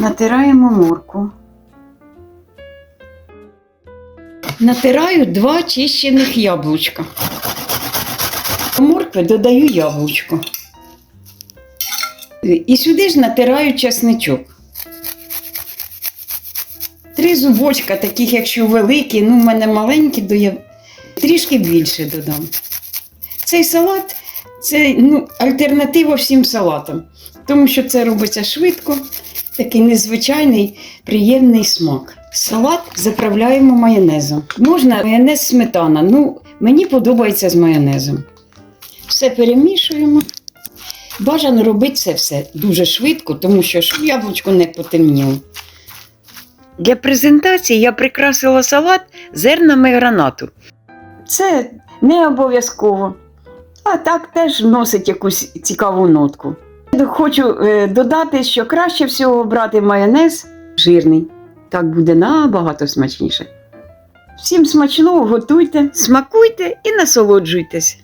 Натираємо морку. Натираю два чищених яблучка. До моркви додаю яблучко. І сюди ж натираю чесничок. Три зубочка, таких, якщо великі, ну в мене маленькі, то я трішки більше додам. Цей салат це ну, альтернатива всім салатам, тому що це робиться швидко, такий незвичайний, приємний смак. Салат заправляємо майонезом. Можна майонез сметана. Ну, мені подобається з майонезом. Все перемішуємо. Бажано робити це все дуже швидко, тому що щоб яблучко не потемніло. Для презентації я прикрасила салат зернами гранату. Це не обов'язково, а так теж вносить якусь цікаву нотку. Хочу е, додати, що краще всього брати майонез жирний. Так буде набагато смачніше. Всім смачного, готуйте, смакуйте і насолоджуйтесь.